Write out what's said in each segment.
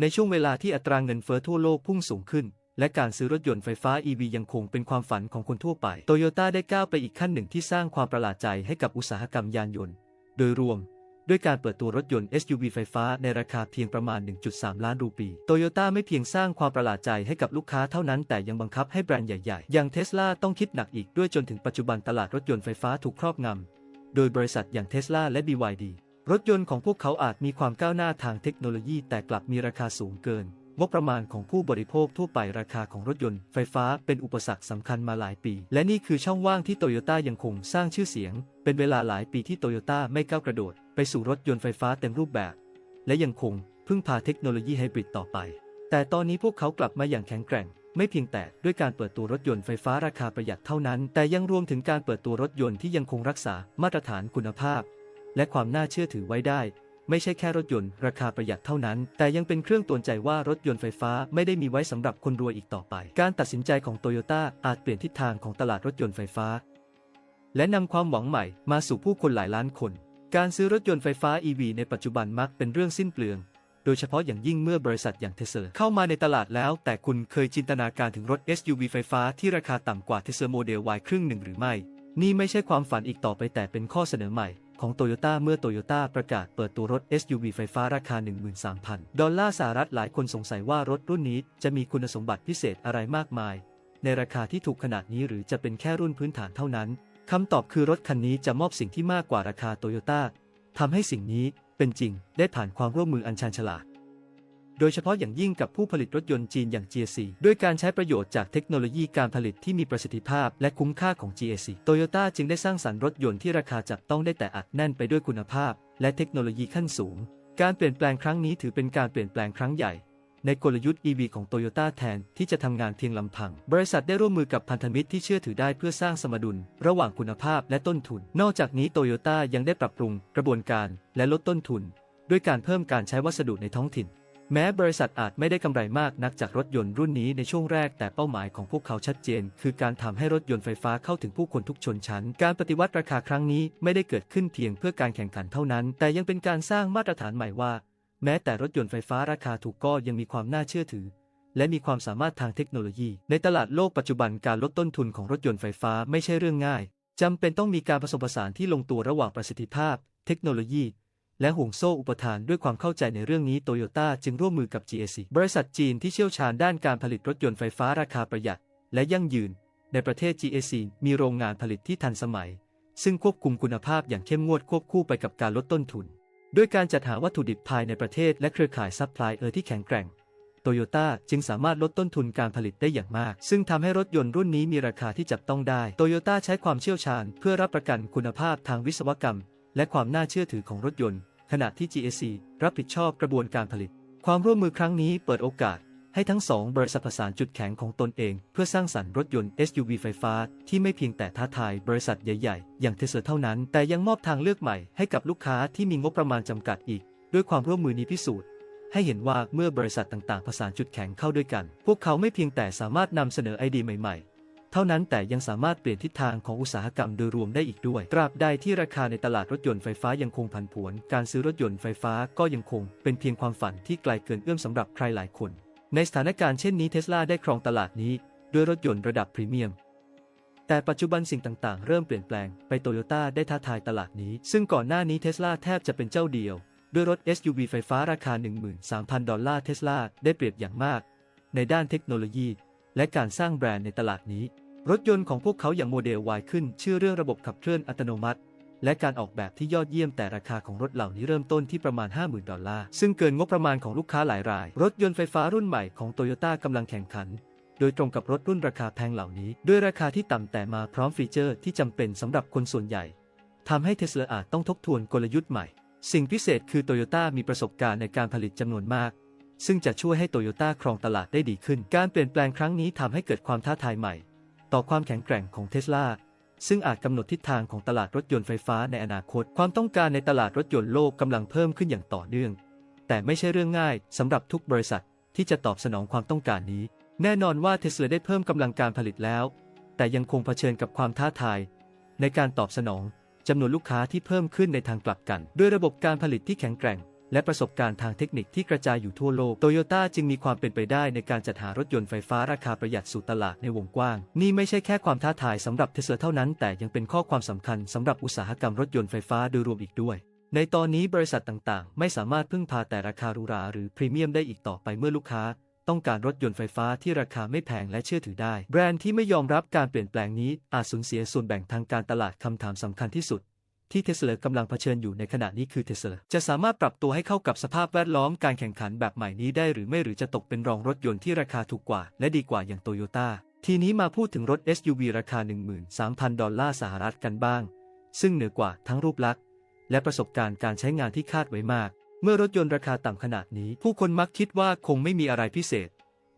ในช่วงเวลาที่อัตราเงินเฟ้อทั่วโลกพุ่งสูงขึ้น และการซื้อรถยนต์ไฟฟ้า EV ยังคงเป็นความฝันของคนทั่วไป โตโยต้าได้ก้าวไปอีกขั้นหนึ่งที่สร้างความประหลาดใจให้กับอุตสาหกรรมยานยนต์ โดยรวม ด้วยการเปิดตัวรถยนต์ SUV ไฟฟ้าในราคาเพียงประมาณ 1.3 ล้านรูปี โตโยต้าไม่เพียงสร้างความประหลาดใจให้กับลูกค้าเท่านั้น แต่ยังบังคับให้แบรนด์ใหญ่ๆ อย่างเทสลาต้องคิดหนักอีกด้วยจนถึงปัจจุบันตลาดรถยนต์ไฟฟ้าถูกครอบงำ โดยบริษัทอย่างเทสลาและ BYD รถยนต์ของพวกเขาอาจมีความก้าวหน้าทางเทคโนโลยีแต่กลับมีราคาสูงเกิน งบประมาณของผู้บริโภคทั่วไปราคาของรถยนต์ไฟฟ้าเป็นอุปสรรคสำคัญมาหลายปี และนี่คือช่องว่างที่โตโยต้ายังคงสร้างชื่อเสียง เป็นเวลาหลายปีที่โตโยต้าไม่ก้าวกระโดด ไปสู่รถยนต์ไฟฟ้าเต็มรูปแบบ และยังคงพึ่งพาเทคโนโลยีไฮบริดต่อไป แต่ตอนนี้พวกเขากลับมาอย่างแข็งแกร่ง ไม่เพียงแต่ด้วยการเปิดตัวรถยนต์ไฟฟ้าราคาประหยัดเท่านั้น แต่ยังรวมถึงการเปิดตัวรถยนต์ที่ยังคงรักษามาตรฐานคุณภาพ และความน่าเชื่อถือไว้ได้ ไม่ใช่แค่รถยนต์ราคาประหยัดเท่านั้น แต่ยังเป็นเครื่องตือนใจว่ารถยนต์ไฟฟ้าไม่ได้มีไว้สำหรับคนรวยอีกต่อไป การตัดสินใจของโตโยต้าอาจเปลี่ยนทิศทางของตลาดรถยนต์ไฟฟ้า และนำความหวังใหม่มาสู่ผู้คนหลายล้านคน การซื้อรถยนต์ไฟฟ้า EV ในปัจจุบันมักเป็นเรื่องสิ้นเปลืองโดยเฉพาะอย่างยิ่งเมื่อบริษัทอย่างเทสลาเข้ามาในตลาดแล้ว แต่คุณเคยจินตนาการถึงรถ SUV ไฟฟ้าที่ราคาต่ำกว่าเทสลาโมเดล Y ครึ่งหนึ่งหรือไม่ นี่ไม่ใช่ความฝันอีกต่อไปแต่เป็นข้อเสนอใหม่ ของโตโยต้าเมื่อโตโยต้าประกาศเปิดตัวรถ SUV ไฟฟ้าราคา 13,000 ดอลลาร์สหรัฐหลายคนสงสัยว่ารถรุ่นนี้จะมีคุณสมบัติพิเศษอะไรมากมาย ในราคาที่ถูกขนาดนี้หรือจะเป็นแค่รุ่นพื้นฐานเท่านั้นคำตอบคือรถคันนี้จะมอบสิ่งที่มากกว่าราคาโตโยต้าทำให้สิ่งนี้เป็นจริงได้ผ่านความร่วมมืออันชาญฉลาด โดยเฉพาะอย่างยิ่งกับผู้ผลิตรถยนต์จีนอย่าง GAC ด้วยการใช้ประโยชน์จากเทคโนโลยีการผลิตที่มีประสิทธิภาพและคุ้มค่าของ GAC Toyota จึงได้สร้างสรรค์รถยนต์ที่ราคาจับต้องได้แต่อัดแน่นไปด้วยคุณภาพ และเทคโนโลยีขั้นสูง การเปลี่ยนแปลงครั้งนี้ถือเป็นการเปลี่ยนแปลงครั้งใหญ่ ในกลยุทธ์ EV ของ Toyota แทนที่จะทำงานเพียงลำพัง บริษัทได้ร่วมมือกับพันธมิตรที่เชื่อถือได้เพื่อสร้างสมดุล ระหว่างคุณภาพและต้นทุน นอกจากนี้ Toyota ยังได้ปรับปรุงกระบวนการและลดต้นทุน ด้วยการเพิ่มการใช้วัสดุในท้องถิ่น แม้บริษัทอาจไม่ได้กำไรมากนักจากรถยนต์รุ่นนี้ในช่วงแรกแต่เป้าหมายของพวกเขาชัดเจน คือการทำให้รถยนต์ไฟฟ้าเข้าถึงผู้คนทุกชนชั้น การปฏิวัติราคาครั้งนี้ไม่ได้เกิดขึ้นเพียงเพื่อการแข่งขันเท่านั้น แต่ยังเป็นการสร้างมาตรฐานใหม่ว่า แม้แต่รถยนต์ไฟฟ้าราคาถูกก็ยังมีความน่าเชื่อถือ และมีความสามารถทางเทคโนโลยี ในตลาดโลกปัจจุบันการลดต้นทุนของรถยนต์ไฟฟ้าไม่ใช่เรื่องง่ายจำเป็นต้องมีการผสมผสานที่ลงตัวระหว่างประสิทธิภาพ เทคโนโลยี และห่วงโซ่อุปทานด้วยความเข้าใจในเรื่องนี้โตโยต้าจึงร่วมมือกับ GAC บริษัทจีนที่เชี่ยวชาญด้านการผลิตรถยนต์ไฟฟ้าราคาประหยัด และยั่งยืน ในประเทศ GAC มีโรงงานผลิตที่ทันสมัย ซึ่งควบคุมคุณภาพอย่างเข้มงวดควบคู่ไปกับการลดต้นทุน ด้วยการจัดหาวัตถุดิบภายในประเทศและเครือข่ายซัพพลายเออร์ที่แข็งแกร่งโตโยต้าจึงสามารถลดต้นทุนการผลิตได้อย่างมาก ซึ่งทำให้รถยนต์รุ่นนี้มีราคาที่จับต้องได้ โตโยต้าใช้ความเชี่ยวชาญ เพื่อรับประกันคุณภาพทางวิศวกรรม และความน่าเชื่อถือของรถยนต์ ขณะที่ GAC รับผิดชอบกระบวนการผลิต ความร่วมมือครั้งนี้เปิดโอกาส ให้ทั้งสองบริษัทผสานจุดแข็งของตนเอง เพื่อสร้างสรรค์รถยนต์ SUV ไฟฟ้า ที่ไม่เพียงแต่ท้าทายบริษัทใหญ่ๆ อย่างเทสลาเท่านั้น แต่ยังมอบทางเลือกใหม่ให้กับลูกค้าที่มีงบประมาณจำกัดอีก ด้วยความร่วมมือนี้พิสูจน์ให้เห็นว่าเมื่อบริษัทต่างๆผสานจุดแข็งเข้าด้วยกัน พวกเขาไม่เพียงแต่สามารถนำเสนอไอเดียใหม่ๆ เท่านั้นแต่ยังสามารถเปลี่ยนทิศทางของอุตสาหกรรมโดยรวมได้อีกด้วย ตราบใดที่ราคาในตลาดรถยนต์ไฟฟ้ายังคงผันผวน การซื้อรถยนต์ไฟฟ้าก็ยังคงเป็นเพียงความฝันที่ไกลเกินเอื้อมสำหรับใครหลายคน ในสถานการณ์เช่นนี้เทสลาได้ครองตลาดนี้ด้วยรถยนต์ระดับพรีเมียมแต่ปัจจุบันสิ่งต่างๆ เริ่มเปลี่ยนแปลงไปโตโยต้าได้ท้าทายตลาดนี้ ซึ่งก่อนหน้านี้เทสลาแทบจะเป็นเจ้าเดียว ด้วยรถ SUV ไฟฟ้าราคา 13,000 ดอลลาร์เทสลาได้เปรียบอย่างมาก ในด้านเทคโนโลยี และการสร้างแบรนด์ในตลาดนี้ รถยนต์ของพวกเขาอย่างโมเดล Y ขึ้นชื่อเรื่องระบบขับเคลื่อนอัตโนมัติ และการออกแบบที่ยอดเยี่ยมแต่ราคาของรถเหล่านี้เริ่มต้นที่ประมาณ 50,000 ดอลลาร์ ซึ่งเกินงบประมาณของลูกค้าหลายราย รถยนต์ไฟฟ้ารุ่นใหม่ของโตโยต้ากำลังแข่งขัน โดยตรงกับรถรุ่นราคาแพงเหล่านี้ ด้วยราคาที่ต่ำแต่มาพร้อมฟีเจอร์ที่จำเป็นสำหรับคนส่วนใหญ่ทำให้เทสลาอาจต้องทบทวนกลยุทธ์ใหม่ สิ่งพิเศษคือโตโยต้ามีประสบการณ์ในการผลิตจำนวนมากซึ่งจะช่วยให้โตโยต้าครองตลาดได้ดีขึ้น การเปลี่ยนแปลงครั้งนี้ทำให้เกิดความท้าทายใหม่ ต่อความแข็งแกร่งของเทสลาซึ่งอาจกำหนดทิศทางของตลาดรถยนต์ไฟฟ้าในอนาคต ความต้องการในตลาดรถยนต์โลกกำลังเพิ่มขึ้นอย่างต่อเนื่อง แต่ไม่ใช่เรื่องง่ายสำหรับทุกบริษัทที่จะตอบสนองความต้องการนี้ แน่นอนว่าเทสลาได้เพิ่มกำลังการผลิตแล้ว แต่ยังคงเผชิญกับความท้าทาย ในการตอบสนองจำนวนลูกค้าที่เพิ่มขึ้นในทางกลับกัน ด้วยระบบการผลิตที่แข็งแกร่ง และประสบการณ์ทางเทคนิคที่กระจายอยู่ทั่วโลก โตโยต้าจึงมีความเป็นไปได้ในการจัดหารถยนต์ไฟฟ้าราคาประหยัดสู่ตลาดในวงกว้าง นี่ไม่ใช่แค่ความท้าทายสำหรับเทสลาเท่านั้น แต่ยังเป็นข้อความสำคัญสำหรับอุตสาหกรรมรถยนต์ไฟฟ้าโดยรวมอีกด้วย ในตอนนี้บริษัทต่างๆ ไม่สามารถพึ่งพาแต่ราคาหรูหราหรือพรีเมียมได้อีกต่อไปเมื่อลูกค้าต้องการรถยนต์ไฟฟ้าที่ราคาไม่แพงและเชื่อถือได้ แบรนด์ที่ไม่ยอมรับการเปลี่ยนแปลงนี้อาจสูญเสียส่วนแบ่งทางการตลาดคำถามสำคัญที่สุด ที่เทสลากำลังเผชิญอยู่ในขณะนี้คือเทสลาจะสามารถปรับตัวให้เข้ากับสภาพแวดล้อมการแข่งขันแบบใหม่นี้ได้หรือไม่หรือจะตกเป็นรองรถยนต์ที่ราคาถูกกว่า และดีกว่าอย่างโตโยต้าทีนี้มาพูดถึงรถ SUV ราคา 13,000 ดอลลาร์สหรัฐกันบ้าง ซึ่งเหนือกว่าทั้งรูปลักษณ์ และประสบการณ์การใช้งานที่คาดไว้มาก เมื่อรถยนต์ราคาต่ำขนาดนี้ ผู้คนมักคิดว่าคงไม่มีอะไรพิเศษ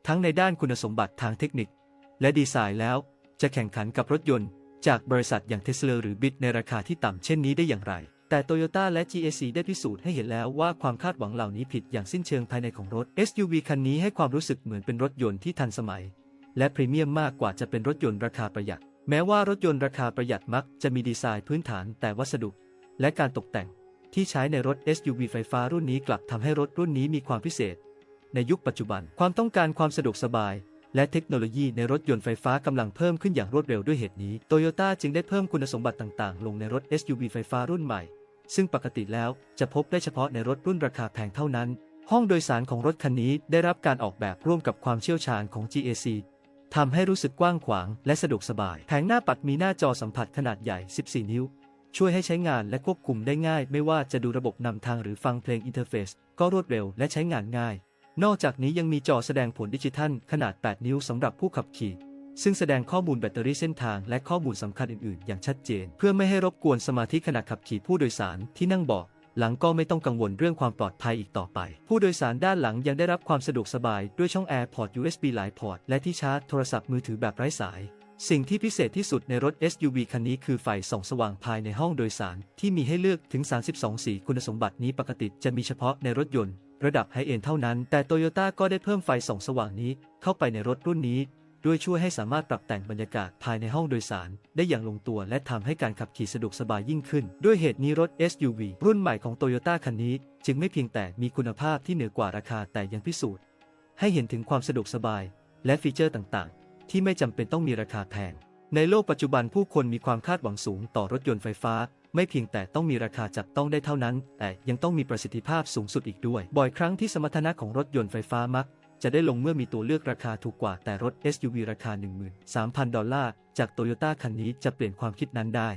ทั้งในด้านคุณสมบัติทางเทคนิค และดีไซน์แล้ว จะแข่งขันกับรถยนต์ จากบริษัทอย่างเทสลาหรือบิทในราคาที่ต่ำเช่นนี้ได้อย่างไร แต่โตโยต้าและ GAC ได้พิสูจน์ให้เห็นแล้วว่าความคาดหวังเหล่านี้ผิดอย่างสิ้นเชิงภายในของรถ SUV คันนี้ให้ความรู้สึกเหมือนเป็นรถยนต์ที่ทันสมัย และพรีเมียมมากกว่าจะเป็นรถยนต์ราคาประหยัด แม้ว่ารถยนต์ราคาประหยัดมักจะมีดีไซน์พื้นฐานแต่วัสดุ และการตกแต่ง ที่ใช้ในรถ SUV ไฟฟ้ารุ่นนี้กลับทำให้รถรุ่นนี้มีความพิเศษ ในยุคปัจจุบันความต้องการความสะดวกสบาย และเทคโนโลยีในรถยนต์ไฟฟ้ากำลังเพิ่มขึ้นอย่างรวดเร็วด้วยเหตุนี้โตโยต้าจึงได้เพิ่มคุณสมบัติต่างๆ ลงในรถ SUV ไฟฟ้ารุ่นใหม่ ซึ่งปกติแล้วจะพบได้เฉพาะในรถรุ่นราคาแพงเท่านั้น ห้องโดยสารของรถคันนี้ได้รับการออกแบบร่วมกับความเชี่ยวชาญของ GAC ทำให้รู้สึกกว้างขวางและสะดวกสบาย แผงหน้าปัดมีหน้าจอสัมผัสขนาดใหญ่ 14 นิ้ว ช่วยให้ใช้งานและควบคุมได้ง่าย ไม่ว่าจะดูระบบนำทางหรือฟังเพลงอินเทอร์เฟซก็รวดเร็วและใช้งานง่าย นอกจากนี้ยังมีจอแสดงผลดิจิทัลขนาด 8 นิ้วสำหรับผู้ขับขี่ ซึ่งแสดงข้อมูลแบตเตอรี่เส้นทางและข้อมูลสำคัญอื่นๆ อย่างชัดเจน เพื่อไม่ให้รบกวนสมาธิขณะขับขี่ผู้โดยสารที่นั่งเบาะหลังก็ไม่ต้องกังวลเรื่องความปลอดภัยอีกต่อไป ผู้โดยสารด้านหลังยังได้รับความสะดวกสบายด้วยช่องแอร์พอร์ต USB หลายพอร์ตและที่ชาร์จโทรศัพท์มือถือแบบไร้สาย สิ่งที่พิเศษที่สุดในรถ SUV คันนี้คือไฟส่องสว่างภายในห้องโดยสาร ที่มีให้เลือกถึง 32 สี คุณสมบัตินี้ปกติจะมีเฉพาะในรถยนต์ ระดับไฮเอ็นเท่านั้น แต่โตโยต้าก็ได้เพิ่มไฟส่องสว่างนี้เข้าไปในรถรุ่นนี้ ด้วยช่วยให้สามารถปรับแต่งบรรยากาศภายในห้องโดยสาร ได้อย่างลงตัวและทำให้การขับขี่สะดวกสบายยิ่งขึ้น ด้วยเหตุนี้รถ SUV รุ่นใหม่ของโตโยต้าคันนี้ จึงไม่เพียงแต่มีคุณภาพที่เหนือกว่าราคาแต่ยังพิสูจน์ ให้เห็นถึงความสะดวกสบาย และฟีเจอร์ต่างๆ ที่ไม่จำเป็นต้องมีราคาแพงในโลกปัจจุบันผู้คนมีความคาดหวังสูงต่อรถยนต์ไฟฟ้า ไม่เพียงแต่ต้องมีราคาจับต้องได้เท่านั้น แต่ยังต้องมีประสิทธิภาพสูงสุดอีกด้วย บ่อยครั้งที่สมรรถนะของรถยนต์ไฟฟ้ามัก จะได้ลงเมื่อมีตัวเลือกราคาถูกกว่าแต่รถ SUV ราคา 13,000 ดอลลาร์จากโตโยต้าคันนี้จะเปลี่ยนความคิดนั้นได้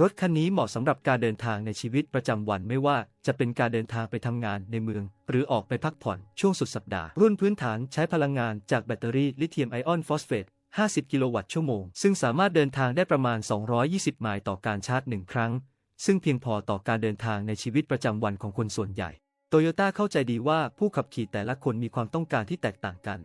รถคันนี้เหมาะสำหรับการเดินทางในชีวิตประจำวันไม่ว่าจะเป็นการเดินทางไปทำงานในเมือง หรือออกไปพักผ่อนช่วงสุดสัปดาห์ รุ่นพื้นฐานใช้พลังงานจากแบตเตอรี่ลิเธียมไอออนฟอสเฟต50 กิโลวัตต์ชั่วโมง ซึ่งสามารถเดินทางได้ประมาณ 220 ไมล์ต่อการชาร์จหนึ่งครั้ง ซึ่งเพียงพอต่อการเดินทางในชีวิตประจำวันของคนส่วนใหญ่ โตโยต้าเข้าใจดีว่าผู้ขับขี่แต่ละคนมีความต้องการที่แตกต่างกัน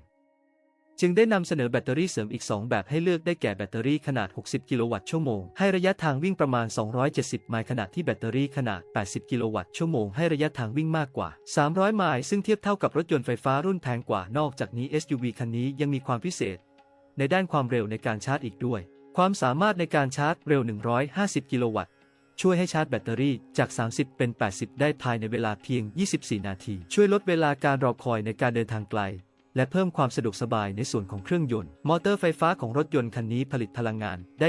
จึงได้นำเสนอแบตเตอรี่เสริมอีก 2 แบบให้เลือกได้แก่แบตเตอรี่ขนาด 60 กิโลวัตต์ชั่วโมง ให้ระยะทางวิ่งประมาณ 270 ไมล์ขณะที่แบตเตอรี่ขนาด 80 กิโลวัตต์ชั่วโมงให้ระยะทางวิ่งมากกว่า 300 ไมล์ซึ่งเทียบเท่ากับรถยนต์ไฟฟ้ารุ่นแพงกว่านอกจากนี้ SUV คันนี้ยังมีความพิเศษ ในด้านความเร็วในการชาร์จอีกด้วย ความสามารถในการชาร์จเร็ว 150 กิโลวัตต์ ช่วยให้ชาร์จแบตเตอรี่จาก 30 เป็น 80 ได้ภายในเวลาเพียง 24 นาที ช่วยลดเวลาการรอคอยในการเดินทางไกล และเพิ่มความสะดวกสบายในส่วนของเครื่องยนต์ มอเตอร์ไฟฟ้าของรถยนต์คันนี้ผลิตพลังงานได้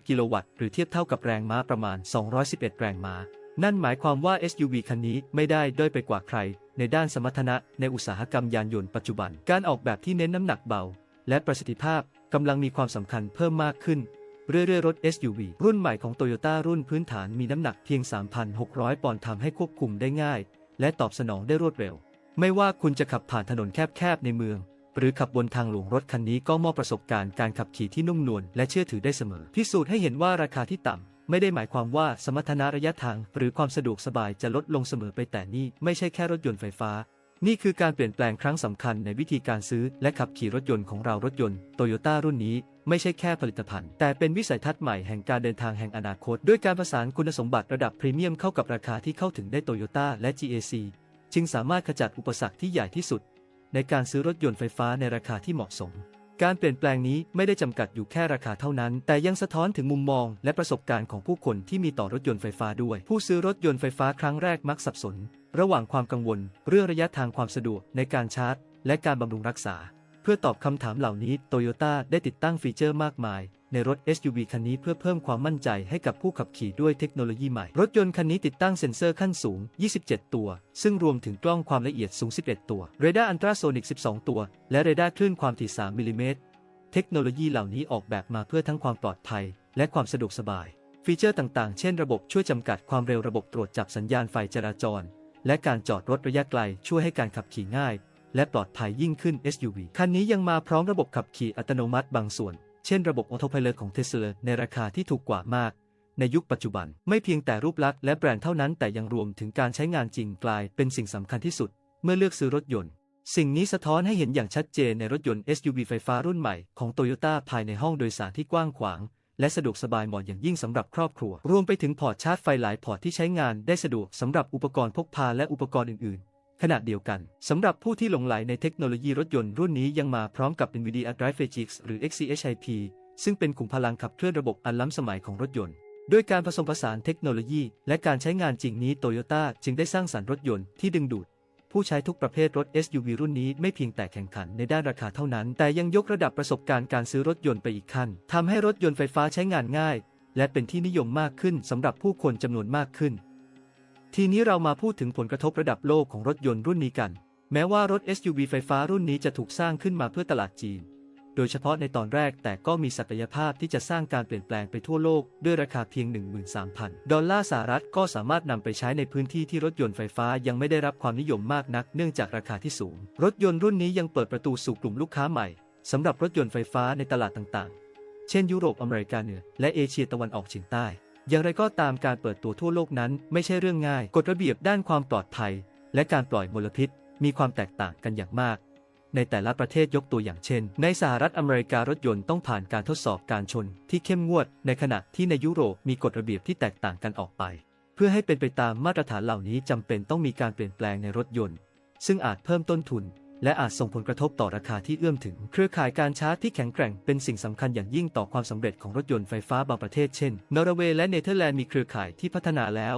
150 กิโลวัตต์ หรือเทียบเท่ากับแรงม้าประมาณ 211 แรงม้า นั่นหมายความว่า SUV คันนี้ไม่ได้ด้อยไปกว่าใคร ในด้านสมรรถนะในอุตสาหกรรมยานยนต์ปัจจุบัน การออกแบบที่เน้นน้ำหนักเบา และประสิทธิภาพกำลังมีความสำคัญเพิ่มมากขึ้น เรื่อยๆรถ SUV รุ่นใหม่ของ Toyota รุ่นพื้นฐานมีน้ำหนักเพียง 3,600 ปอนด์ทำให้ควบคุมได้ง่าย และตอบสนองได้รวดเร็ว ไม่ว่าคุณจะขับผ่านถนนแคบๆในเมือง หรือขับบนทางหลวงรถคันนี้ก็มอบประสบการณ์การขับขี่ที่นุ่มนวลและเชื่อถือได้เสมอ พิสูจน์ให้เห็นว่าราคาที่ต่ำไม่ได้หมายความว่าสมรรถนะระยะทาง หรือความสะดวกสบายจะลดลงเสมอไปแต่นี่ไม่ใช่แค่รถยนต์ไฟฟ้านี่คือการเปลี่ยนแปลงครั้งสำคัญในวิธีการซื้อและขับขี่รถยนต์ของเรารถยนต์โตโยต้ารุ่นนี้ ไม่ใช่แค่ผลิตภัณฑ์ แต่เป็นวิสัยทัศน์ใหม่แห่งการเดินทางแห่งอนาคต ด้วยการประสานคุณสมบัติระดับพรีเมียมเข้ากับราคาที่เข้าถึงได้โตโยต้าและ GAC จึงสามารถขจัดอุปสรรคที่ใหญ่ที่สุด ในการซื้อรถยนต์ไฟฟ้าในราคาที่เหมาะสม การเปลี่ยนแปลงนี้ไม่ได้จำกัดอยู่แค่ราคาเท่านั้น แต่ยังสะท้อนถึงมุมมอง และประสบการณ์ของผู้คนที่มีต่อรถยนต์ไฟฟ้าด้วย ผู้ซื้อรถยนต์ไฟฟ้าครั้งแรกมักสับสน ระหว่างความกังวล เรื่องระยะทางความสะดวกในการชาร์จ และการบำรุงรักษา พื่อตอบคำถามเหล่านี้โตโยต้าได้ติดตั้งฟีเจอร์มากมาย ในรถ SUV คันนี้เพื่อเพิ่มความมั่นใจให้กับผู้ขับขี่ด้วยเทคโนโลยีใหม่ รถยนต์คันนี้ติดตั้งเซ็นเซอร์ขั้นสูง 27 ตัว ซึ่งรวมถึงกล้องความละเอียดสูง 11 ตัว เรดาร์อันตราโซนิก 12 ตัว และเรดาร์คลื่นความถี่ 3 มิลลิเมตร เทคโนโลยีเหล่านี้ออกแบบมาเพื่อทั้งความปลอดภัย และความสะดวกสบาย ฟีเจอร์ต่างๆ เช่น ระบบช่วยจำกัดความเร็วระบบตรวจจับสัญญาณไฟจราจร และการจอดรถระยะไกลช่วยให้การขับขี่ง่าย และปลอดภัยยิ่งขึ้น SUV คันนี้ยังมาพร้อมระบบขับขี่อัตโนมัติบางส่วน เช่นระบบ Autopilot ของ Tesla ในราคาที่ถูกกว่ามาก ในยุคปัจจุบัน ไม่เพียงแต่รูปลักษณ์และแบรนด์เท่านั้นแต่ยังรวมถึงการใช้งานจริงกลายเป็นสิ่งสำคัญที่สุด เมื่อเลือกซื้อรถยนต์ สิ่งนี้สะท้อนให้เห็นอย่างชัดเจนในรถยนต์ SUV ไฟฟ้ารุ่นใหม่ของ Toyota ภายในห้องโดยสารที่กว้างขวางและสะดวกสบายเหมาะอย่างยิ่งสำหรับครอบครัว รวมไปถึงพอร์ตชาร์จไฟหลายพอร์ตที่ใช้งานได้สะดวกสำหรับอุปกรณ์พกพาและอุปกรณ์อื่นๆ ขณะเดียวกัน สำหรับผู้ที่หลงใหลในเทคโนโลยีรถยนต์รุ่นนี้ยังมาพร้อมกับ NVIDIA Graphics หรือ XeHIP ซึ่งเป็นขุมพลังขับเคลื่อนระบบอันล้ำสมัยของรถยนต์ ด้วยการผสมผสานเทคโนโลยี และการใช้งานจริงนี้โตโยต้าจึงได้สร้างสรรค์รถยนต์ที่ดึงดูด ผู้ใช้ทุกประเภทรถ SUV รุ่นนี้ไม่เพียงแต่แข่งขันในด้านราคาเท่านั้น แต่ยังยกระดับประสบการณ์การซื้อรถยนต์ไปอีกขั้นทำให้รถยนต์ไฟฟ้าใช้งานง่าย และเป็นที่นิยมมากขึ้นสำหรับผู้คนจำนวนมากขึ้น ทีนี้เรามาพูดถึงผลกระทบระดับโลกของรถยนต์รุ่นนี้กัน แม้ว่ารถ SUV ไฟฟ้ารุ่นนี้จะถูกสร้างขึ้นมาเพื่อตลาดจีน โดยเฉพาะในตอนแรกแต่ก็มีศักยภาพที่จะสร้างการเปลี่ยนแปลงไปทั่วโลก ด้วยราคาเพียง 13,000 ดอลลาร์สหรัฐก็สามารถนำไปใช้ในพื้นที่ที่รถยนต์ไฟฟ้ายังไม่ได้รับความนิยมมากนัก เนื่องจากราคาที่สูง รถยนต์รุ่นนี้ยังเปิดประตูสู่กลุ่มลูกค้าใหม่สำหรับรถยนต์ไฟฟ้าในตลาดต่างๆ เช่น ยุโรปอเมริกาเหนือและเอเชียตะวันออกเฉียงใต้ อย่างไรก็ตามการเปิดตัวทั่วโลกนั้นไม่ใช่เรื่องง่าย กฎระเบียบด้านความปลอดภัย และการปล่อยมลพิษ มีความแตกต่างกันอย่างมาก ในแต่ละประเทศยกตัวอย่างเช่น ในสหรัฐอเมริการถยนต์ต้องผ่านการทดสอบการชนที่เข้มงวด ในขณะที่ในยุโรปมีกฎระเบียบที่แตกต่างกันออกไป เพื่อให้เป็นไปตามมาตรฐานเหล่านี้จำเป็นต้องมีการเปลี่ยนแปลงในรถยนต์ ซึ่งอาจเพิ่มต้นทุน และอาจส่งผลกระทบต่อราคาที่เอื้อมถึง เครือข่ายการชาร์จที่แข็งแกร่งเป็นสิ่งสำคัญอย่างยิ่งต่อความสำเร็จของรถยนต์ไฟฟ้าบางประเทศเช่น นอร์เวย์และเนเธอร์แลนด์มีเครือข่ายที่พัฒนาแล้ว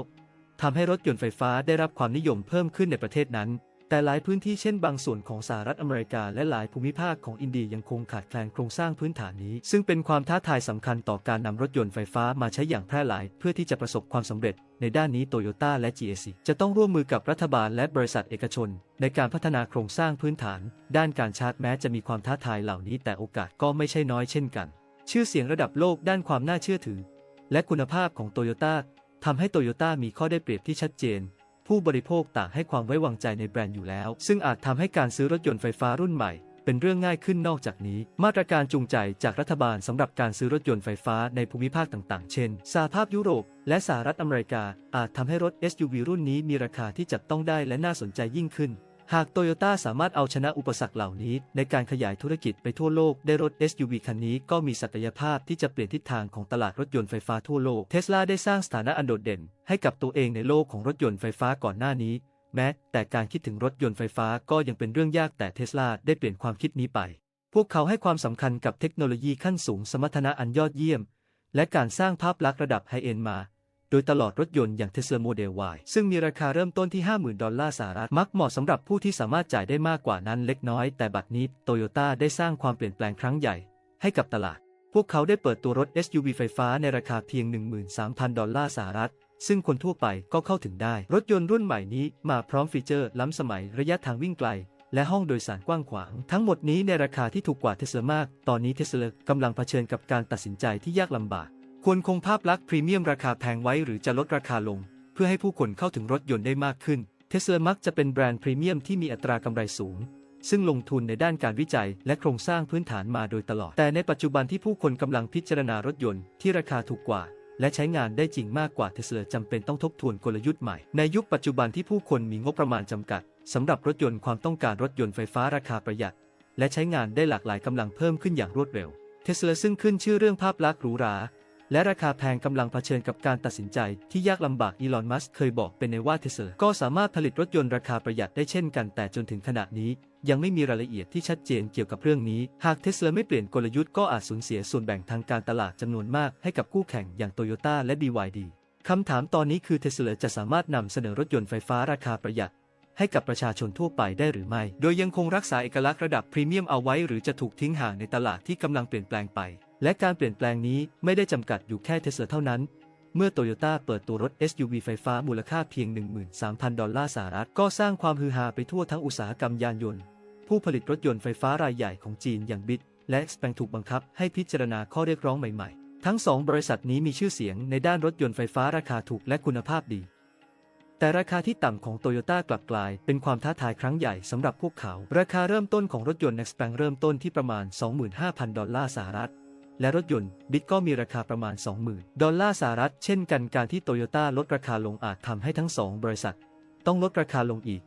ทำให้รถยนต์ไฟฟ้าได้รับความนิยมเพิ่มขึ้นในประเทศนั้น แต่หลายพื้นที่เช่นบางส่วนของสหรัฐอเมริกาและหลายภูมิภาคของอินเดียยังคงขาดแคลนโครงสร้างพื้นฐานนี้ ซึ่งเป็นความท้าทายสำคัญต่อการนำรถยนต์ไฟฟ้ามาใช้อย่างแพร่หลาย เพื่อที่จะประสบความสำเร็จ ในด้านนี้โตโยต้าและ GAC จะต้องร่วมมือกับรัฐบาลและบริษัทเอกชน ในการพัฒนาโครงสร้างพื้นฐาน ด้านการชาร์จแม้จะมีความท้าทายเหล่านี้ แต่โอกาสก็ไม่ใช่น้อยเช่นกัน ชื่อเสียงระดับโลกด้านความน่าเชื่อถือ และคุณภาพของโตโยต้าทำให้โตโยต้ามีข้อได้เปรียบที่ชัดเจน ผู้บริโภคต่างให้ความไว้วางใจในแบรนด์อยู่แล้ว ซึ่งอาจทำให้การซื้อรถยนต์ไฟฟ้ารุ่นใหม่ เป็นเรื่องง่ายขึ้นนอกจากนี้ มาตรการจูงใจจากรัฐบาลสำหรับการซื้อรถยนต์ไฟฟ้าในภูมิภาคต่างๆ เช่นสหภาพยุโรป และสหรัฐอเมริกา อาจทำให้รถ SUV รุ่นนี้มีราคาที่จับต้องได้และน่าสนใจยิ่งขึ้น หากโตโยต้าสามารถเอาชนะอุปสรรคเหล่านี้ ในการขยายธุรกิจไปทั่วโลก ได้รถ SUV คันนี้ก็มีศักยภาพที่จะเปลี่ยนทิศทางของตลาดรถยนต์ไฟฟ้าทั่วโลก เทสลาได้สร้างสถานะอันโดดเด่น ให้กับตัวเองในโลกของรถยนต์ไฟฟ้าก่อนหน้านี้ แม้ แต่การคิดถึงรถยนต์ไฟฟ้าก็ยังเป็นเรื่องยากแต่เทสลาได้เปลี่ยนความคิดนี้ไป พวกเขาให้ความสำคัญกับเทคโนโลยีขั้นสูงสมรรถนะอันยอดเยี่ยม และการสร้างภาพลักษณ์ระดับไฮเอ็นมา โดยตลอดรถยนต์อย่าง Tesla Model Y ซึ่งมีราคาเริ่มต้นที่ 50,000 ดอลลาร์สหรัฐ มักเหมาะสำหรับผู้ที่สามารถจ่ายได้มากกว่านั้นเล็กน้อย แต่บัดนี้โตโยต้าได้สร้างความเปลี่ยนแปลงครั้งใหญ่ให้กับตลาด พวกเขาได้เปิดตัวรถ SUV ไฟฟ้าในราคาเพียง 13,000 ดอลลาร์สหรัฐ ซึ่งคนทั่วไปก็เข้าถึงได้ รถยนต์รุ่นใหม่นี้มาพร้อมฟีเจอร์ล้ำสมัยระยะทางวิ่งไกลและห้องโดยสารกว้างขวาง ทั้งหมดนี้ในราคาที่ถูกกว่าเทสลามาก ตอนนี้เทสลากำลังเผชิญกับการตัดสินใจที่ยากลำบาก ควรคงภาพลักษณ์พรีเมียมราคาแพงไว้หรือจะลดราคาลง เพื่อให้ผู้คนเข้าถึงรถยนต์ได้มากขึ้น เทสลามักจะเป็นแบรนด์พรีเมียมที่มีอัตรากำไรสูง ซึ่งลงทุนในด้านการวิจัยและโครงสร้างพื้นฐานมาโดยตลอด แต่ในปัจจุบันที่ผู้คนกำลังพิจารณารถยนต์ที่ราคาถูกกว่า และใช้งานได้จริงมากกว่าเทสลาจำเป็นต้องทบทวนกลยุทธ์ใหม่ ในยุคปัจจุบันที่ผู้คนมีงบประมาณจำกัดสำหรับรถยนต์ความต้องการรถยนต์ไฟฟ้าราคาประหยัด และใช้งานได้หลากหลายกำลังเพิ่มขึ้นอย่างรวดเร็ว เทสลาซึ่งขึ้นชื่อเรื่องภาพลักษณ์หรูหรา และราคาแพงกำลังเผชิญกับการตัดสินใจที่ยากลำบากอีลอน มัสก์เคยบอกเป็นในว่าเทสลาก็สามารถผลิตรถยนต์ราคาประหยัดได้เช่นกันแต่จนถึงขณะนี้ ยังไม่มีรายละเอียดที่ชัดเจนเกี่ยวกับเรื่องนี้ หากเทสลาไม่เปลี่ยนกลยุทธ์ก็อาจสูญเสียส่วนแบ่งทางการตลาดจำนวนมากให้กับคู่แข่งอย่างโตโยต้าและ BYD คำถามตอนนี้คือเทสลาจะสามารถนำเสนอรถยนต์ไฟฟ้าราคาประหยัดให้กับประชาชนทั่วไปได้หรือไม่ โดยยังคงรักษาเอกลักษณ์ระดับพรีเมียมเอาไว้ หรือจะถูกทิ้งห่างในตลาดที่กำลังเปลี่ยนแปลงไป และการเปลี่ยนแปลงนี้ไม่ได้จำกัดอยู่แค่เทสลาเท่านั้น เมื่อโตโยต้าเปิดตัวรถ SUV ไฟฟ้ามูลค่าเพียง 13,000 ดอลลาร์สหรัฐ ก็สร้างความฮือฮาไปทั่วทั้งอุตสาหกรรมยานยนต์ ผู้ผลิตรถยนต์ไฟฟ้ารายใหญ่ของจีนอย่างบิตและสแปงถูกบังคับให้พิจารณาข้อเรียกร้องใหม่ๆ ทั้งสองบริษัทนี้มีชื่อเสียงในด้านรถยนต์ไฟฟ้าราคาถูกและคุณภาพดี แต่ราคาที่ต่ำของโตโยต้ากลับกลายเป็นความท้าทายครั้งใหญ่สำหรับพวกเขา ราคาเริ่มต้นของรถยนต์ Next เริ่มต้นที่ประมาณ 25,000 ดอลลาร์สหรัฐ และรถยนต์บิตก็มีราคาประมาณ 20,000 ดอลลาร์สหรัฐเช่นกันการที่โตโยต้าลดราคาลงอาจทำให้ทั้งสองบริษัท ต้องลดราคาลงอีก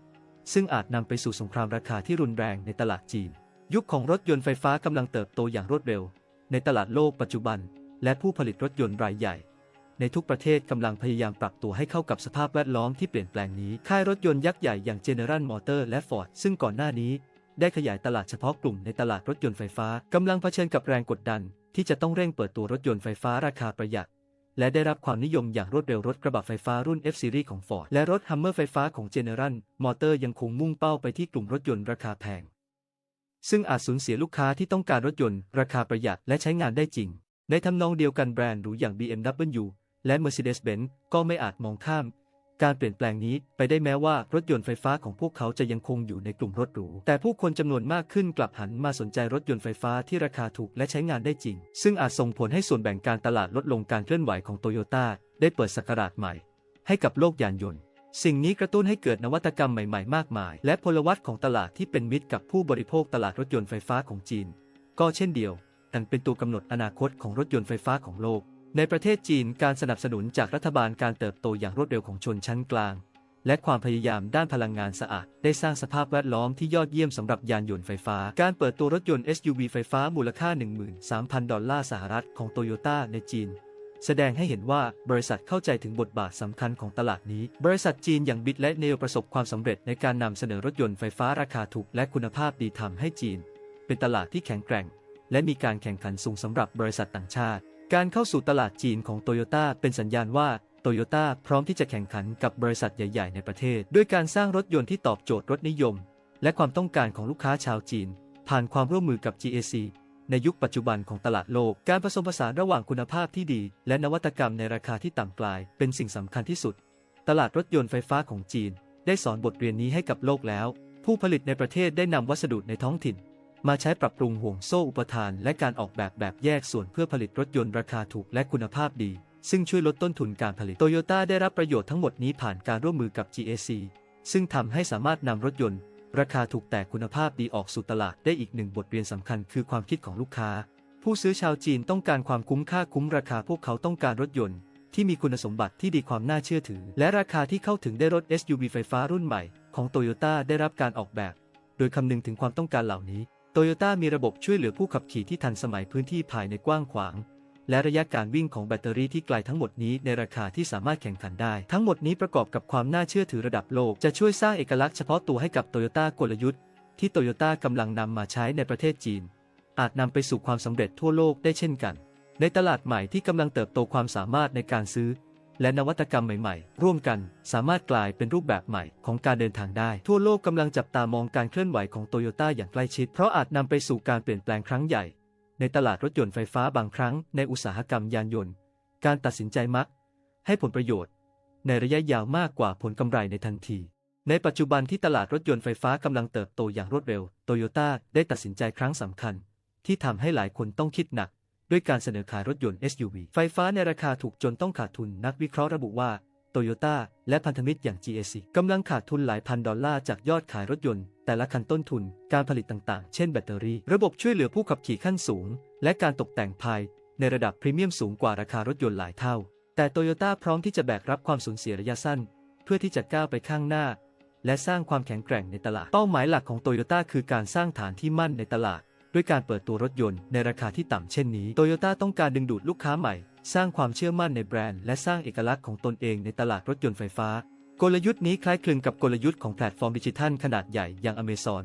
ซึ่งอาจนำไปสู่สงครามราคาที่รุนแรงในตลาดจีน ยุคของรถยนต์ไฟฟ้ากำลังเติบโตอย่างรวดเร็ว ในตลาดโลกปัจจุบัน และผู้ผลิตรถยนต์รายใหญ่ ในทุกประเทศกำลังพยายามปรับตัวให้เข้ากับสภาพแวดล้อมที่เปลี่ยนแปลงนี้ค่ายรถยนต์ยักษ์ใหญ่อย่าง General Motors และ Ford ซึ่งก่อนหน้านี้ได้ขยายตลาดเฉพาะกลุ่มในตลาดรถยนต์ไฟฟ้ากำลังเผชิญกับแรงกดดัน ที่จะต้องเร่งเปิดตัวรถยนต์ไฟฟ้าราคาประหยัด และได้รับความนิยมอย่างรวดเร็วรถกระบะไฟฟ้ารุ่น F Series ของ Ford และรถ Hummer ไฟฟ้าของ General Motors ยังคงมุ่งเป้าไปที่กลุ่มรถยนต์ราคาแพง ซึ่งอาจสูญเสียลูกค้าที่ต้องการรถยนต์ราคาประหยัดและใช้งานได้จริง ในทำนองเดียวกันแบรนด์หรูอย่าง BMW และ Mercedes-Benz ก็ไม่อาจมองข้าม การเปลี่ยนแปลงนี้ไปได้แม้ว่ารถยนต์ไฟฟ้าของพวกเขาจะยังคงอยู่ในกลุ่มรถหรู แต่ผู้คนจำนวนมากขึ้นกลับหันมาสนใจรถยนต์ไฟฟ้าที่ราคาถูกและใช้งานได้จริง ซึ่งอาจส่งผลให้ส่วนแบ่งการตลาดลดลงการเคลื่อนไหวของโตโยต้าได้เปิดสกราชใหม่ ให้กับโลกยานยนต์สิ่งนี้กระตุ้นให้เกิดนวัตกรรมใหม่ๆ มากมาย และพลวัตของตลาดที่เป็นมิตรกับผู้บริโภคตลาดรถยนต์ไฟฟ้าของจีน ก็เช่นเดียวกันเป็นตัวกำหนดอนาคตของรถยนต์ไฟฟ้าของโลก ในประเทศจีนการสนับสนุนจากรัฐบาลการเติบโตอย่างรวดเร็วของชนชั้นกลาง และความพยายามด้านพลังงานสะอาด ได้สร้างสภาพแวดล้อมที่ยอดเยี่ยมสำหรับยานยนต์ไฟฟ้า การเปิดตัวรถยนต์ SUV ไฟฟ้ามูลค่า 13,000 ดอลลาร์สหรัฐของโตโยต้าในจีน แสดงให้เห็นว่าบริษัทเข้าใจถึงบทบาทสำคัญของตลาดนี้ บริษัทจีนอย่างบิตและเนลประสบความสำเร็จในการนำเสนอรถยนต์ไฟฟ้าราคาถูกและคุณภาพดีทำให้จีน เป็นตลาดที่แข็งแกร่ง และมีการแข่งขันสูงสำหรับบริษัทต่างชาติ การเข้าสู่ตลาดจีนของโตโยต้าเป็นสัญญาณว่าโตโยต้าพร้อมที่จะแข่งขันกับบริษัทใหญ่ ๆ ในประเทศ ด้วยการสร้างรถยนต์ที่ตอบโจทย์รถนิยม และความต้องการของลูกค้าชาวจีน ผ่านความร่วมมือกับ GAC ในยุคปัจจุบันของตลาดโลก การผสมผสานระหว่างคุณภาพที่ดี และนวัตกรรมในราคาที่ต่ำกลาย เป็นสิ่งสำคัญที่สุด ตลาดรถยนต์ไฟฟ้าของจีน ได้สอนบทเรียนนี้ให้กับโลกแล้ว ผู้ผลิตในประเทศได้นำวัสดุในท้องถิ่น มาใช้ปรับปรุงห่วงโซ่อุปทาน และการออกแบบแบบแยกส่วนเพื่อผลิตรถยนต์ราคาถูกและคุณภาพดี ซึ่งช่วยลดต้นทุนการผลิตโตโยต้าได้รับประโยชน์ทั้งหมดนี้ผ่านการร่วมมือกับ GAC ซึ่งทำให้สามารถนำรถยนต์ ราคาถูกแต่คุณภาพดีออกสู่ตลาดได้อีกหนึ่งบทเรียนสำคัญคือความคิดของลูกค้า ผู้ซื้อชาวจีนต้องการความคุ้มค่าคุ้มราคาพวกเขาต้องการรถยนต์ ที่มีคุณสมบัติที่ดีความน่าเชื่อถือ และราคาที่เข้าถึงได้รถ SUV ไฟฟ้ารุ่นใหม่ ของโตโยต้าได้รับการออกแบบ โดยคำนึงถึงความต้องการเหล่านี้ โตโยต้ามีระบบช่วยเหลือผู้ขับขี่ที่ทันสมัยพื้นที่ภายในกว้างขวาง และระยะการวิ่งของแบตเตอรี่ที่ไกลทั้งหมดนี้ในราคาที่สามารถแข่งขันได้ ทั้งหมดนี้ประกอบกับความน่าเชื่อถือระดับโลก จะช่วยสร้างเอกลักษณ์เฉพาะตัวให้กับโตโยต้ากลยุทธ์ที่โตโยต้ากำลังนำมาใช้ในประเทศจีน อาจนำไปสู่ความสำเร็จทั่วโลกได้เช่นกัน ในตลาดใหม่ที่กำลังเติบโตความสามารถในการซื้อ และนวัตกรรมใหม่ๆ ร่วมกันสามารถกลายเป็นรูปแบบใหม่ของการเดินทางได้ ทั่วโลกกำลังจับตามองการเคลื่อนไหวของโตโยต้าอย่างใกล้ชิด เพราะอาจนำไปสู่การเปลี่ยนแปลงครั้งใหญ่ ในตลาดรถยนต์ไฟฟ้าบางครั้งในอุตสาหกรรมยานยนต์ การตัดสินใจมัก ให้ผลประโยชน์ ในระยะยาวมากกว่าผลกำไรในทันที ในปัจจุบันที่ตลาดรถยนต์ไฟฟ้ากำลังเติบโตอย่างรวดเร็วโตโยต้าได้ตัดสินใจครั้งสำคัญ ที่ทำให้หลายคนต้องคิดหนัก ด้วยการเสนอขายรถยนต์ SUV ไฟฟ้าในราคาถูกจนต้องขาดทุนนักวิเคราะห์ระบุว่าโตโยต้าและพันธมิตรอย่าง GAC กำลังขาดทุนหลายพันดอลลาร์จากยอดขายรถยนต์ แต่ละคันต้นทุน การผลิตต่างๆ เช่นแบตเตอรี่ ระบบช่วยเหลือผู้ขับขี่ขั้นสูง และการตกแต่งภาย ในระดับพรีเมียมสูงกว่าราคารถยนต์หลายเท่า แต่โตโยต้าพร้อมที่จะแบกรับความสูญเสียระยะสั้น เพื่อที่จะก้าวไปข้างหน้า และสร้างความแข็งแกร่งในตลาด เป้าหมายหลักของโตโยต้าคือการสร้างฐานที่มั่นในตลาด ด้วยการเปิดตัวรถยนต์ในราคาที่ต่ำเช่นนี้โตโยต้าต้องการดึงดูดลูกค้าใหม่ สร้างความเชื่อมั่นในแบรนด์และสร้างเอกลักษณ์ของตนเองในตลาดรถยนต์ไฟฟ้า กลยุทธ์นี้คล้ายคลึงกับกลยุทธ์ของแพลตฟอร์มดิจิทัลขนาดใหญ่อย่าง Amazon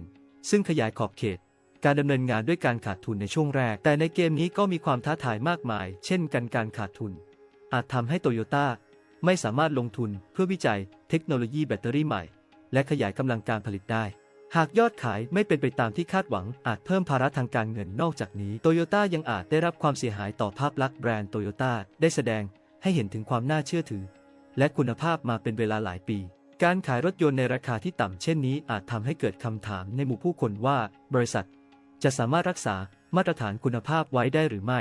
ซึ่งขยายขอบเขต การดำเนินงานด้วยการขาดทุนในช่วงแรก แต่ในเกมนี้ก็มีความท้าทายมากมาย เช่นกันการขาดทุน อาจทำให้โตโยต้าไม่สามารถลงทุนเพื่อวิจัยเทคโนโลยีแบตเตอรี่ใหม่ และขยายกำลังการผลิตได้ หากยอดขายไม่เป็นไปตามที่คาดหวัง อาจเพิ่มภาระทางการเงินนอกจากนี้โตโยต้ายังอาจได้รับความเสียหายต่อภาพลักษณ์แบรนด์โตโยต้าได้แสดงให้เห็นถึงความน่าเชื่อถือ และคุณภาพมาเป็นเวลาหลายปี การขายรถยนต์ในราคาที่ต่ำเช่นนี้อาจทำให้เกิดคำถามในหมู่ผู้คนว่า บริษัท จะสามารถรักษามาตรฐานคุณภาพไว้ได้หรือไม่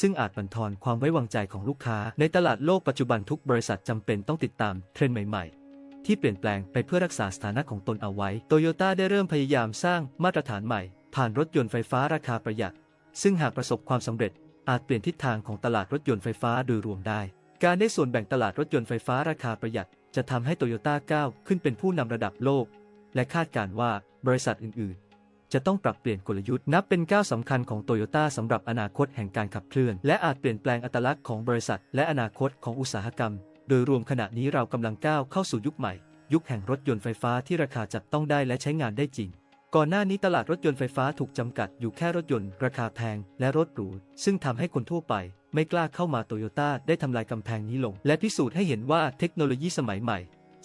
ซึ่งอาจบั่นทอนความไว้วางใจของลูกค้า ในตลาดโลกปัจจุบันทุกบริษัทจำเป็นต้องติดตามเทรนด์ใหม่ ๆ ที่เปลี่ยนแปลงไปเพื่อรักษาสถานะของตนเอาไว้ โตโยต้าได้เริ่มพยายามสร้างมาตรฐานใหม่ ผ่านรถยนต์ไฟฟ้าราคาประหยัด ซึ่งหากประสบความสำเร็จ อาจเปลี่ยนทิศทางของตลาดรถยนต์ไฟฟ้าโดยรวมได้ การได้ส่วนแบ่งตลาดรถยนต์ไฟฟ้าราคาประหยัด จะทำให้โตโยต้าก้าวขึ้นเป็นผู้นำระดับโลก และคาดการณ์ว่าบริษัทอื่น ๆจะต้องปรับเปลี่ยนกลยุทธ์นับเป็นก้าวสำคัญของโตโยต้าสำหรับอนาคตแห่งการขับเคลื่อน และอาจเปลี่ยนแปลงอัตลักษณ์ของบริษัท และอนาคตของอุตสาหกรรม โดยรวมขณะนี้เรากำลังก้าวเข้าสู่ยุคใหม่ ยุคแห่งรถยนต์ไฟฟ้าที่ราคาจับต้องได้และใช้งานได้จริง ก่อนหน้านี้ตลาดรถยนต์ไฟฟ้าถูกจำกัดอยู่แค่รถยนต์ ราคาแพงและรถหรูซึ่งทำให้คนทั่วไป ไม่กล้าเข้ามาโตโยต้าได้ทำลายกำแพงนี้ลง และพิสูจน์ให้เห็นว่าเทคโนโลยีสมัยใหม่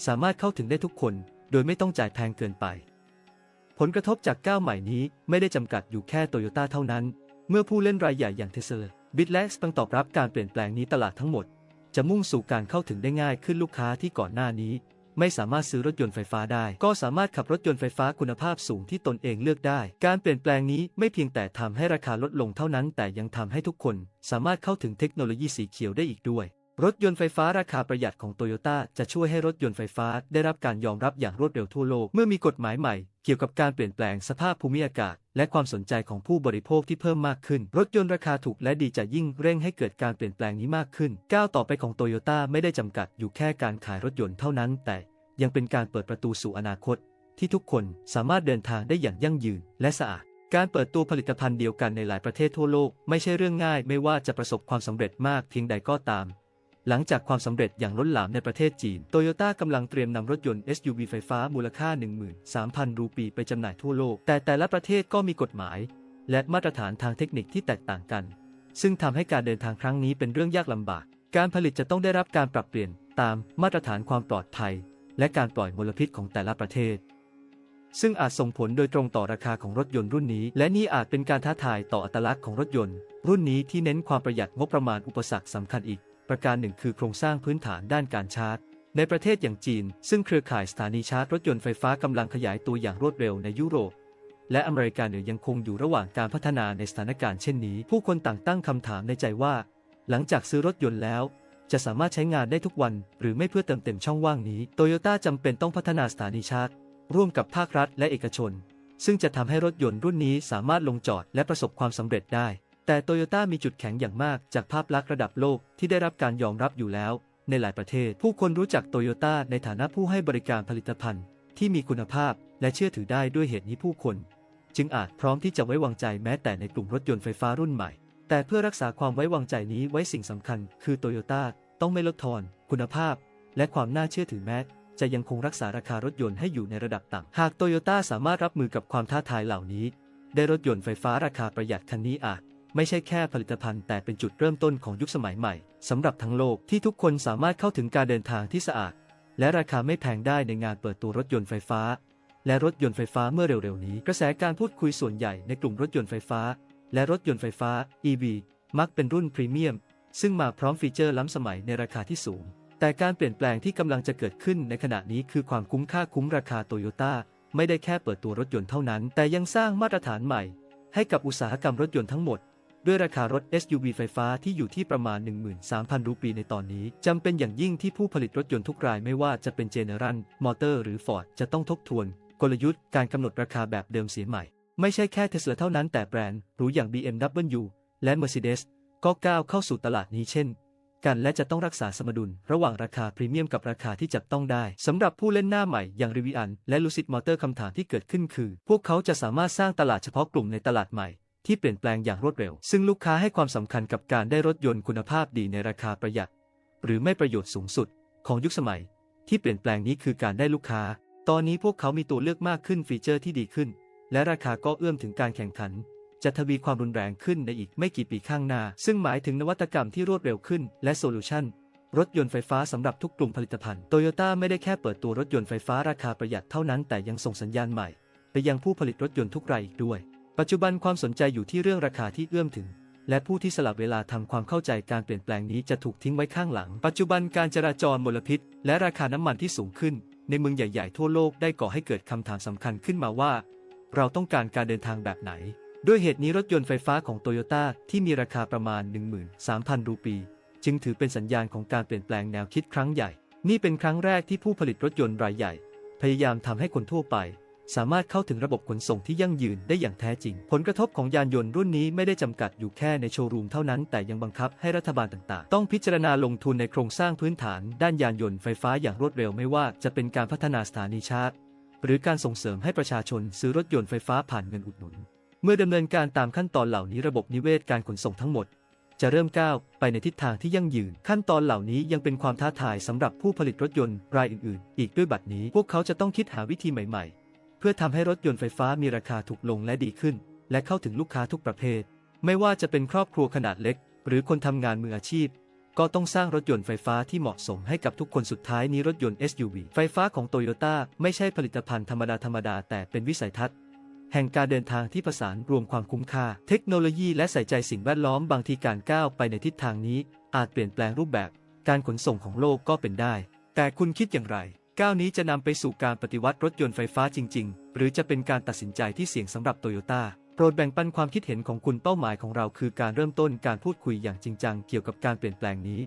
สามารถเข้าถึงได้ทุกคน โดยไม่ต้องจ่ายแพงเกินไป ผลกระทบจากก้าวใหม่นี้ไม่ได้จำกัดอยู่แค่โตโยต้าเท่านั้น เมื่อผู้เล่นรายใหญ่อย่างเทสลาบิทและสปังตอบรับการเปลี่ยนแปลงนี้ตลาดทั้งหมด จะมุ่งสู่การเข้าถึงได้ง่ายขึ้นลูกค้าที่ก่อนหน้านี้ ไม่สามารถซื้อรถยนต์ไฟฟ้าได้ ก็สามารถขับรถยนต์ไฟฟ้าคุณภาพสูงที่ตนเองเลือกได้ การเปลี่ยนแปลงนี้ไม่เพียงแต่ทำให้ราคาลดลงเท่านั้น แต่ยังทำให้ทุกคน สามารถเข้าถึงเทคโนโลยีสีเขียวได้อีกด้วย รถยนต์ไฟฟ้าราคาประหยัดของโตโยต้าจะช่วยให้รถยนต์ไฟฟ้าได้รับการยอมรับอย่างรวดเร็วทั่วโลก เมื่อมีกฎหมายใหม่เกี่ยวกับการเปลี่ยนแปลงสภาพภูมิอากาศ และความสนใจของผู้บริโภคที่เพิ่มมากขึ้น รถยนต์ราคาถูกและดีจะยิ่งเร่งให้เกิดการเปลี่ยนแปลงนี้มากขึ้น ก้าวต่อไปของโตโยต้าไม่ได้จำกัดอยู่แค่การขายรถยนต์เท่านั้น แต่ยังเป็นการเปิดประตูสู่อนาคต ที่ทุกคนสามารถเดินทางได้อย่างยั่งยืนและสะอาดการเปิดตัวผลิตภัณฑ์เดียวกันในหลายประเทศทั่วโลก ไม่ใช่เรื่องง่าย ไม่ว่าจะประสบความสำเร็จมากเพียงใดก็ตาม หลังจากความสำเร็จอย่างล้นหลามในประเทศจีน โตโยต้ากำลังเตรียมนำรถยนต์ SUV ไฟฟ้ามูลค่า 13,000 รูปีไปจำหน่ายทั่วโลก แต่แต่ละประเทศก็มีกฎหมาย และมาตรฐานทางเทคนิคที่แตกต่างกัน ซึ่งทำให้การเดินทางครั้งนี้เป็นเรื่องยากลำบาก การผลิตจะต้องได้รับการปรับเปลี่ยนตามมาตรฐานความปลอดภัย และการปล่อยมลพิษของแต่ละประเทศ ซึ่งอาจส่งผลโดยตรงต่อราคาของรถยนต์รุ่นนี้ และนี่อาจเป็นการท้าทายต่ออัตลักษณ์ของรถยนต์ รุ่นนี้ที่เน้นความประหยัดงบประมาณอุปสรรคสำคัญอีก ประการหนึ่งคือโครงสร้างพื้นฐานด้านการชาร์จ ในประเทศอย่างจีน ซึ่งเครือข่ายสถานีชาร์จรถยนต์ไฟฟ้ากำลังขยายตัวอย่างรวดเร็วในยุโรป และอเมริกาเหนือยังคงอยู่ระหว่างการพัฒนาในสถานการณ์เช่นนี้ ผู้คนต่างตั้งคำถามในใจว่า หลังจากซื้อรถยนต์แล้วจะสามารถใช้งานได้ทุกวัน หรือไม่เพื่อเติมเต็มช่องว่างนี้ โตโยต้าจำเป็นต้องพัฒนาสถานีชาร์จ ร่วมกับภาครัฐและเอกชน ซึ่งจะทำให้รถยนต์รุ่นนี้สามารถลงจอดและประสบความสำเร็จได้ แต่โตโยต้ามีจุดแข็งอย่างมากจากภาพลักษณ์ระดับโลกที่ได้รับการยอมรับอยู่แล้ว ในหลายประเทศ ผู้คนรู้จักโตโยต้าในฐานะผู้ให้บริการผลิตภัณฑ์ ที่มีคุณภาพและเชื่อถือได้ด้วยเหตุนี้ผู้คน จึงอาจพร้อมที่จะไว้วางใจแม้แต่ในกลุ่มรถยนต์ไฟฟ้ารุ่นใหม่ แต่เพื่อรักษาความไว้วางใจนี้ไว้สิ่งสำคัญ คือโตโยต้าต้องไม่ลดทอน คุณภาพ และความน่าเชื่อถือแม้จะยังคงรักษาราคารถยนต์ให้อยู่ในระดับต่ำหากโตโยต้าสามารถรับมือกับความท้าทายเหล่านี้ ได้รถยนต์ไฟฟ้าราคาประหยัดคันนี้อาจ ไม่ใช่แค่ผลิตภัณฑ์แต่เป็นจุดเริ่มต้นของยุคสมัยใหม่สำหรับทั้งโลกที่ทุกคนสามารถเข้าถึงการเดินทางที่สะอาด และราคาไม่แพงได้ในงานเปิดตัวรถยนต์ไฟฟ้า และรถยนต์ไฟฟ้าเมื่อเร็วๆนี้ กระแสการพูดคุยส่วนใหญ่ในกลุ่มรถยนต์ไฟฟ้า และรถยนต์ไฟฟ้า EV มักเป็นรุ่นพรีเมียม ซึ่งมาพร้อมฟีเจอร์ล้ำสมัยในราคาที่สูง แต่การเปลี่ยนแปลงที่กำลังจะเกิดขึ้นในขณะนี้คือความคุ้มค่าคุ้มราคาโตโยต้าไม่ได้แค่เปิดตัวรถยนต์เท่านั้น แต่ยังสร้างมาตรฐานใหม่ ให้กับอุตสาหกรรมรถยนต์ทั้งหมด ด้วยราคารถ SUV ไฟฟ้าที่อยู่ที่ประมาณ 13,000 รูปีในตอนนี้ จำเป็นอย่างยิ่งที่ผู้ผลิตรถยนต์ทุกรายไม่ว่าจะเป็น General Motor หรือ Ford จะต้องทบทวน กลยุทธ์การกำหนดราคาแบบเดิมเสียใหม่ ไม่ใช่แค่เทสลาเท่านั้นแต่แบรนด์หรูอย่าง BMW และ Mercedes ก็ก้าวเข้าสู่ตลาดนี้เช่นกันและจะต้องรักษาสมดุล ระหว่างราคาพรีเมียมกับราคาที่จับต้องได้สำหรับผู้เล่นหน้าใหม่อย่างริวิอันและลูซิดมอเตอร์คำถามที่เกิดขึ้นคือ พวกเขาจะสามารถสร้างตลาดเฉพาะกลุ่มในตลาดใหม่ ที่เปลี่ยนแปลงอย่างรวดเร็ว ซึ่งลูกค้าให้ความสำคัญกับการได้รถยนต์คุณภาพดีในราคาประหยัด หรือไม่ประโยชน์สูงสุด ของยุคสมัย ที่เปลี่ยนแปลงนี้คือการได้ลูกค้า ตอนนี้พวกเขามีตัวเลือกมากขึ้นฟีเจอร์ที่ดีขึ้น และราคาก็เอื้อมถึงการแข่งขัน จะทวีความรุนแรงขึ้นในอีกไม่กี่ปีข้างหน้า ซึ่งหมายถึงนวัตกรรมที่รวดเร็วขึ้น และโซลูชันรถยนต์ไฟฟ้าสำหรับทุกกลุ่มผลิตภัณฑ์โตโยต้าไม่ได้แค่เปิดตัวรถยนต์ไฟฟ้าราคาประหยัดเท่านั้นแต่ยังส่งสัญญาณใหม่ ไปยังผู้ผลิตรถยนต์ทุกรายอีกด้วย ปัจจุบันความสนใจอยู่ที่เรื่องราคาที่เอื้อมถึง และผู้ที่สลับเวลาทำความเข้าใจการเปลี่ยนแปลงนี้จะถูกทิ้งไว้ข้างหลัง ปัจจุบันการจราจรมลพิษ และราคาน้ำมันที่สูงขึ้น ในเมืองใหญ่ ๆ ทั่วโลกได้ก่อให้เกิดคำถามสำคัญขึ้นมาว่า เราต้องการการเดินทางแบบไหน ด้วยเหตุนี้รถยนต์ไฟฟ้าของโตโยต้าที่มีราคาประมาณ 13,000 รูปี จึงถือเป็นสัญญาณของการเปลี่ยนแปลงแนวคิดครั้งใหญ่ นี่เป็นครั้งแรกที่ผู้ผลิตรถยนต์รายใหญ่ พยายามทำให้คนทั่วไป สามารถเข้าถึงระบบขนส่งที่ยั่งยืนได้อย่างแท้จริง ผลกระทบของยานยนต์รุ่นนี้ไม่ได้จำกัดอยู่แค่ในโชว์รูมเท่านั้น แต่ยังบังคับให้รัฐบาลต่างๆ ต้องพิจารณาลงทุนในโครงสร้างพื้นฐาน ด้านยานยนต์ไฟฟ้าอย่างรวดเร็วไม่ว่าจะเป็นการพัฒนาสถานีชาร์จ หรือการส่งเสริมให้ประชาชนซื้อรถยนต์ไฟฟ้าผ่านเงินอุดหนุน เมื่อดำเนินการตามขั้นตอนเหล่านี้ระบบนิเวศการขนส่งทั้งหมดจะเริ่มก้าวไปในทิศทางที่ยั่งยืน ขั้นตอนเหล่านี้ยังเป็นความท้าทายสำหรับผู้ผลิตรถยนต์รายอื่น ๆ อีกด้วยบัดนี้ พวกเขาจะต้องคิดหาวิธีใหม่ ๆ เพื่อทำให้รถยนต์ไฟฟ้ามีราคาถูกลงและดีขึ้น และเข้าถึงลูกค้าทุกประเภท ไม่ว่าจะเป็นครอบครัวขนาดเล็ก หรือคนทำงานมืออาชีพ ก็ต้องสร้างรถยนต์ไฟฟ้าที่เหมาะสมให้กับทุกคนสุดท้ายนี้รถยนต์ SUV ไฟฟ้าของโตโยต้าไม่ใช่ผลิตภัณฑ์ธรรมดาธรรมดาแต่เป็นวิสัยทัศน์แห่งการเดินทางที่ประสานรวมความคุ้มค่า เทคโนโลยีและใส่ใจสิ่งแวดล้อมบางทีการก้าวไปในทิศทางนี้ อาจเปลี่ยนแปลงรูปแบบ การขนส่งของโลกก็เป็นได้ แต่คุณคิดอย่างไร ก้าวนี้จะนำไปสู่การปฏิวัติรถยนต์ไฟฟ้าจริง ๆ หรือจะเป็นการตัดสินใจที่เสี่ยงสำหรับโตโยต้าโปรดแบ่งปันความคิดเห็นของคุณเป้าหมายของเราคือการเริ่มต้นการพูดคุยอย่างจริงจังเกี่ยวกับการเปลี่ยนแปลงนี้